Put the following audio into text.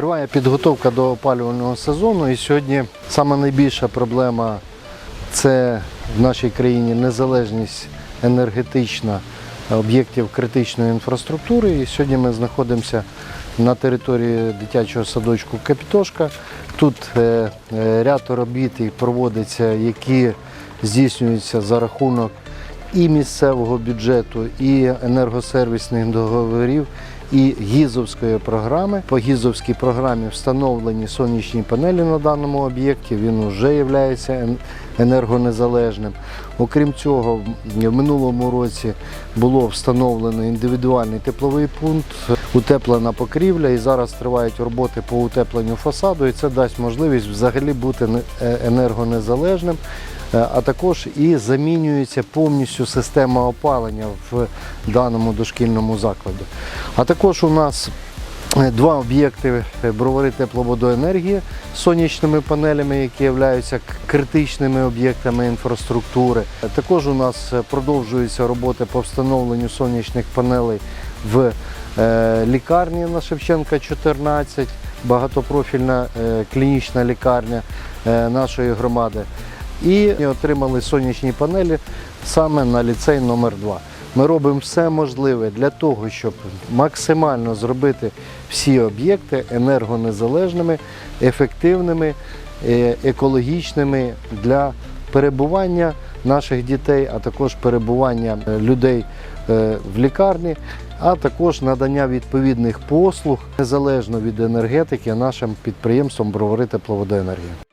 Триває підготовка до опалювального сезону, і сьогодні саме найбільша проблема це в нашій країні незалежність енергетична об'єктів критичної інфраструктури. І сьогодні ми знаходимося на території дитячого садочку Капітошка. Тут е, е, ряд робіт проводиться, які здійснюються за рахунок і місцевого бюджету, і енергосервісних договорів, і гізовської програми. По гізовській програмі встановлені сонячні панелі на даному об'єкті. Він вже є енергонезалежним. Окрім цього, в минулому році було встановлено індивідуальний тепловий пункт, утеплена покрівля, і зараз тривають роботи по утепленню фасаду, і це дасть можливість взагалі бути е, енергонезалежним. Е, А також і замінюється повністю система опалення в даному дошкільному закладі. А також у нас два об'єкти е, бровари тепловодоенергії з сонячними панелями, які являються критичними об'єктами інфраструктури. Е, Також у нас е, продовжуються роботи по встановленню сонячних панелей в е, лікарні на Шевченка 14, багатопрофільна е, клінічна лікарня е, нашої громади. І отримали сонячні панелі саме на ліцей номер 2 Ми робимо все можливе для того, щоб максимально зробити всі об'єкти енергонезалежними, ефективними, е, екологічними для перебування наших дітей, а також перебування е, людей е, в лікарні, а також надання відповідних послуг незалежно від енергетики нашим підприємствам Бровари тепловодоенергії.